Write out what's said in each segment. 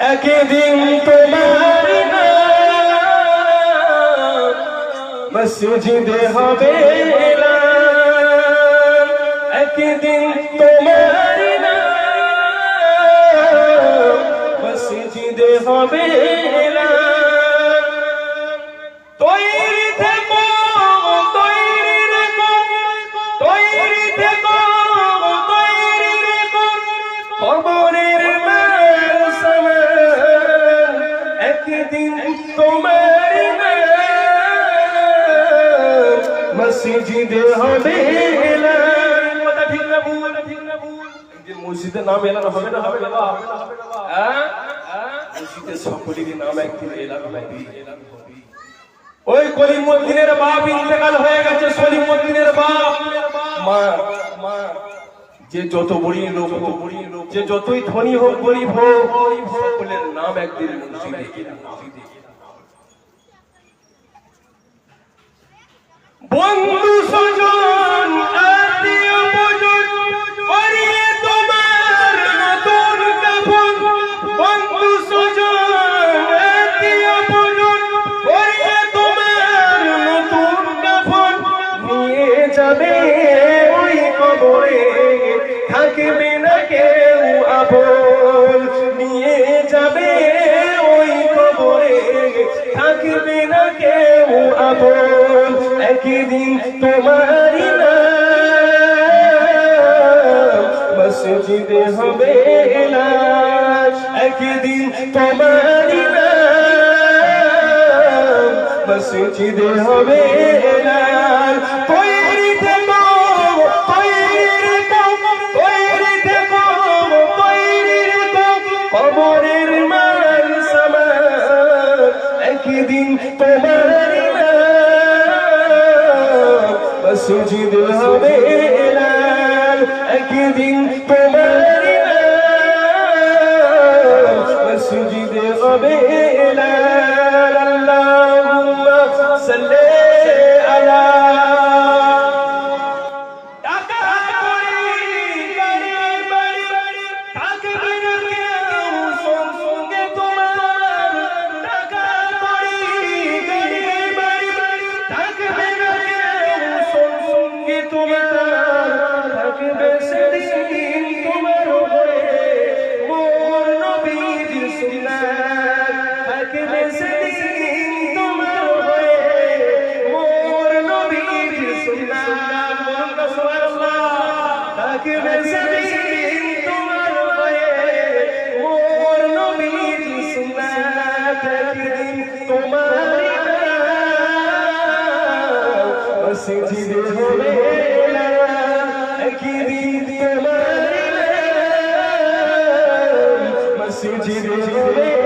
একদিন তোমার মসজিদে হবে। একদিন তোমার মসজিদে হবে এলান। নাম এলান হবে না? হবে হ্যাঁ? সকলেরই নাম একদিন এলান হবে। ওই বাপ ইন্তেকাল হয়ে গেছে বাপ। মা মা, যে যত বড়ি লোক হোক, যে যতই ধনী হোক, গরিব হোক, সকলের নাম একদিন মসজিদে আপন নিয়ে যাবে, ওই কবরে থাকবে না কেউ আপন একদিন তোমারই নাম মসজিদে হবে এলান। একদিন তোমারই নাম মসজিদে হবে এলান। একদিন থাকবে সেদিন তোমার উপরে মোর নবীর সুন্নাত একদিন তোমার মসজিদে হবে না একদিন তোমার মসজিদে হবে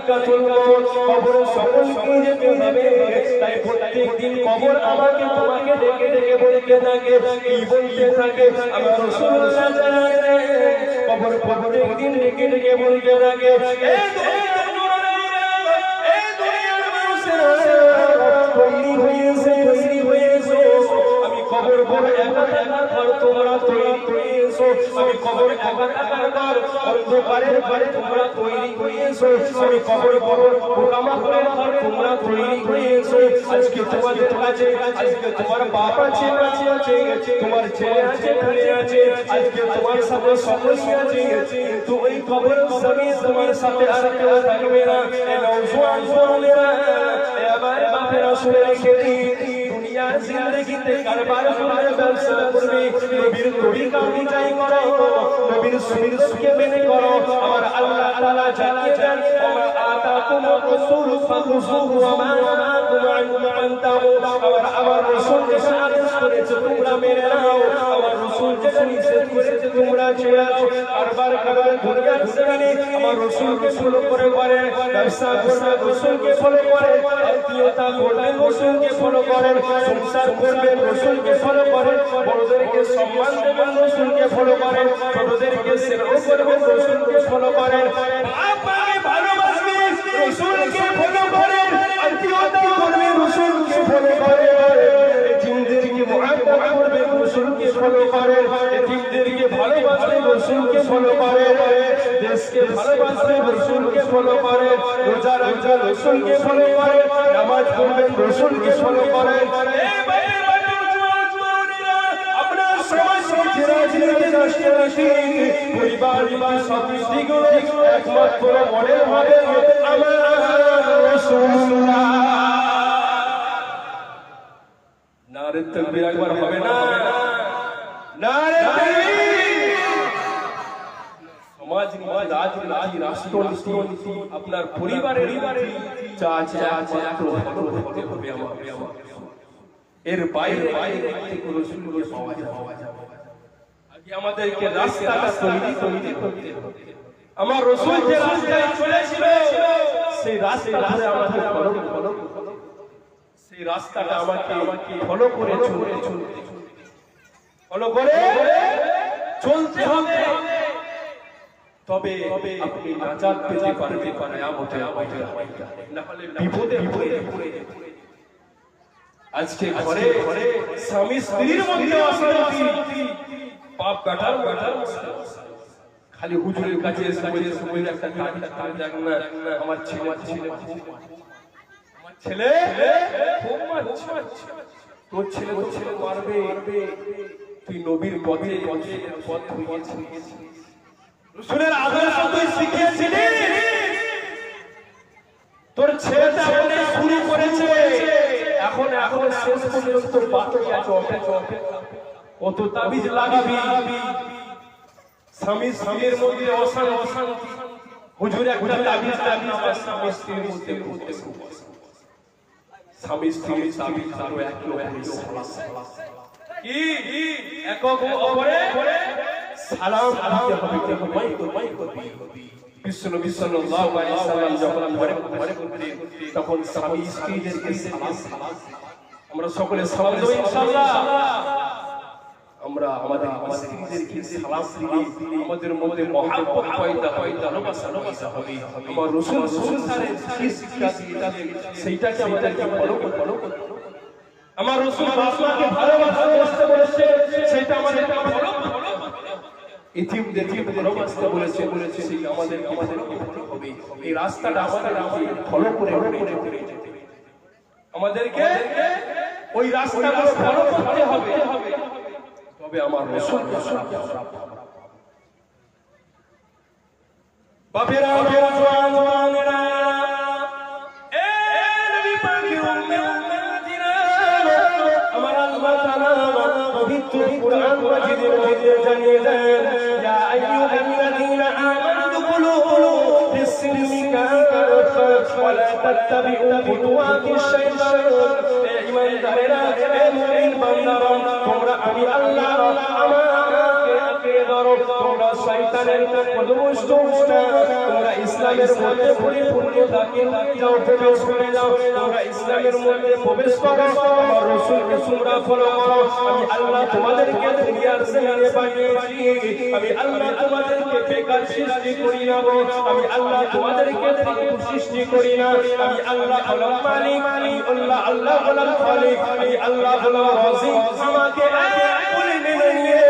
যায়িকাতুল মউত কবর সকলকে যেতে হবে তাই প্রত্যেকদিন কবর আমাকে, তোমাকে ডেকে ডেকে, বলতে থাকে, কি বলতে থাকে, আমি রসুল কবর প্রত্যেকদিন ডেকে ডেকে, বলতে থাকে তোমরা তৈরি হয়েছো আমি কবর একা একা ঘর অন্ধকারের ঘরে তোমরা তৈরি হয়েছো আমি কবর বড় পোকামা করে ঘর তোমরা তৈরি হয়েছো আজকে তোমাদের কাছে আজকে তোমার বাপ আছে আছে আছে তোমার ছেলে আছে ছেলে আছে আজকে তোমার সাথে সকলই আছে কিন্তু ওই কবর সবই তোমার সাথে আর কেউ থাকবে না এ নওজোয়ান বোনেরা এ আমার বাপেরা শুনে রেখে দিই দুনিয়ার জিন্দগিতে কারবার করে ব্যবসা করবে নবীর তরিকা অনুযায়ী করো নবীর সুন্নতকে মেনে করো আমার আল্লাহ তাআলা জানিয়ে দেন ওমা আতাকুম রাসূল ফাখুযুহু ওয়া মা নাহাকুম আনহু ফান্তাহু আমার আমার রাসূল যেটা আদেশ করেছে তোমরা মেনে নাও আমার রাসূল নিষেধ করেছে তোমরা ছেড়ে কারবার কারবার দুনিয়ার জমিনে আমার রাসূলকে ফলো করে করে ব্যবসা ফলো করেন সংসার করবেন ফলো করেন বড়দেরকে সম্মান দেবেন ফলো করেন ছোটদেরকে সেবা ফলো করেন রাসূলকে ফলো করেন দেশকে ভালোবাসবেন রাসূলকে ফলো করেন রোজা রাখবেন রাসূলকে ফলো করেন নামাজ পড়বেন রাসূলকে ফলো পরিবার সব দিকগুলো একমাত্র মডেল হবে আমার নারে তকবীর একবার হবে না? নারে আপনার পরিবারের এর বাইরে আমাদেরকে রাস্তাটা তৈরি তৈরি করতে হবে। আমার রসুল যে রাস্তায় চলেছিল সেই রাস্তা ধরে আমাদের ফলো ফলো সেই রাস্তাটা আমাকে আমাকে ফলো করে চলতে চলতে ফলো করে চলতে হবে। তবে আপনি নাজাত পেতে পারতে পারে আমতে আমতে না হলে বিপদে পড়ে আজকে ঘরে ঘরে স্বামী স্ত্রীর মধ্যে অশান্তি। বাপ বেটার বেটার খালি হুজুরের কাছে এসে বলে সময় একটা কাজ দেখ না। আমার ছেলে ছেলে আমার ছেলে খুব মারছে তোর ছেলে তোর ছেলে মারবে তুই নবীর পথে পথে পথ হয়েছিস রসুলের আদর্শ তুই শিখিয়েছিলি তোর ছেলেটা এখন শুরু করেছে। এখন এখন শেষ পর্যন্ত বাকি আছে অপেক্ষা। কত তাবিজ লাগাবি। স্বামী স্বামীর মধ্যে অশান্তি। অশান্তি হুজুর একটা তাবিজ তাবিজ আর স্বামী স্ত্রীর মধ্যে মধ্যে স্বামী স্ত্রীর তাবিজ আরও এক কি? একক অপরে? সালাম দিতে হবে তোমায় তোমায় করবি বিষ্ণু বিষ্ণু সাল্লাম যখন ঘরে ঘরে করতেন তখন স্বামী স্ত্রীদেরকে সালাম আমরা সকলে সালাম দেব ইনশাআল্লাহ। আমরা আমাদের স্ত্রীদেরকে সালাম দিলে আমাদের মধ্যে মহাব্বত পয়দা পয়দা ভালোবাসা ভালোবাসা হবে। আমার রাসূল সংসারের কি শিক্ষা দিয়েছেন সেইটাকে আমাদেরকে ফলো ফলো করতে আমার রাসূল ভালোবাসা বলেছে সেটা ফলো হবে। ইতিমদেরকে ভালোবাসতে বলেছে বলেছে সেই আমাদের আমাদের হবে। এই রাস্তাটা আমাদের আমাদের ফলো করে করে করে আমাদেরকে ওই রাস্তাটা ফলো করতে হবে। তবে আমার রসুল বাপেরা বাপেরা জওয়ান জওয়ানেরা এ নবী পাকের উম্মে উম্মাতিরা আমার আল্লাহ তাআলা পবিত্র কুরআন মাজিদের মধ্যে জানিয়ে দেন লা তাত্তাবিউ খুতুওয়াতিশ শাইতান এ মুমিন বান্দারা তোমরা ইসলামের মধ্যে পরিপূর্ণ থাকি যাও যাও ইসলামের মধ্যে প্রবেশ করো আমার রাসূলকে তোমরা ফলো করো আমি আল্লাহ তোমাদেরকে দুনিয়ার জমিনে পাঠিয়েছি আমি আল্লাহ তোমাদেরকে বেকার সৃষ্টি করি না গো, আমি আল্লাহ তোমাদেরকে ফালতু সৃষ্টি করি না, আমি আল্লাহ হলাম মালিক, আমি আল্লাহ আল্লাহ হলাম খালিক, আমি আল্লাহ হলাম রাজিক, আমাকে এক বলে মেনে নিয়ে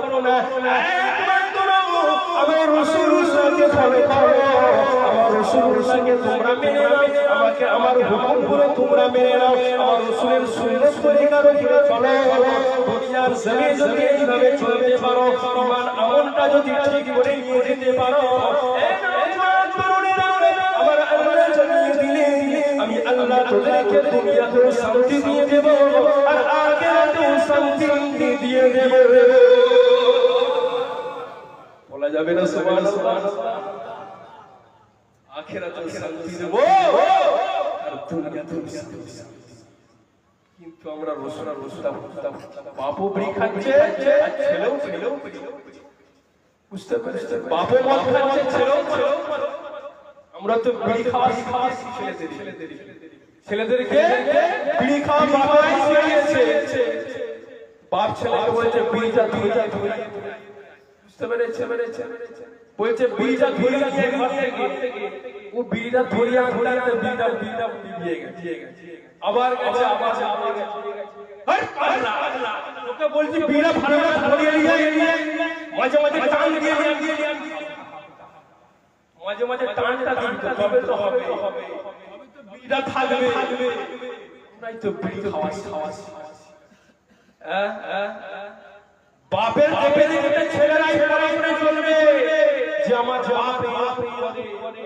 করো না একমাত্র ফলো করো আমার তোমরা আমাকে আমার তোমরা আমার সুন্নত তরিকার উপরে চলো পারো, ইমান আমলটা যদি ঠিক করে নিয়ে যেতে পারো আল্লাহ তোদেরকে দুনিয়াতেও শান্তি দিয়ে দেব, আর আখিরাতেও শান্তি দিয়ে দেব। বলা যাবে না সুবহানাল্লাহ আখিরাতেও শান্তি দেব। আর দুনিয়াতেও শান্তি কিন্তু আমরা রসুনা রসুনা বাপও বিড়ি খাচ্ছে, আর ছেলেও ছেলেও বুঝতে পেরেছে বাপও মদ খাচ্ছে, ছেলেও আমরা তো বিড়ি খাওয়া খাওয়া ছেলেদের ছেলেদেরকে বিড়ি খাওয়া বাবাই শিখিয়েছে। বাপ ছেলেকে বলছে বিড়িটা ধুইটা ধুই বুঝতে পেরেছে? পেরেছে বলছে বিড়িটা ধুইয়া নিয়ে ঘর থেকে। ও বিড়িটা ধরিয়া ধরিয়া বিড়িটা বিড়িটা দিয়ে গেছে। আবার গেছে আবার আবার আল্লাহ, আল্লাহ। ওকে বলছি বিড়া ভালো করে ধরিয়ে নিয়ে নিয়ে মাঝে মাঝে টান দিয়ে দিয়ে দিয়ে দিয়ে মাঝে মাঝে টানটা দিন তো তবে তো হবে। বিড়া থাকবে নাই তো বিড়ি খাওয়া খাওয়া হ্যাঁ হ্যাঁ বাপের দেখে দেখে ছেলেরাই পড়াশোনা চলবে যে আমার বাপ করে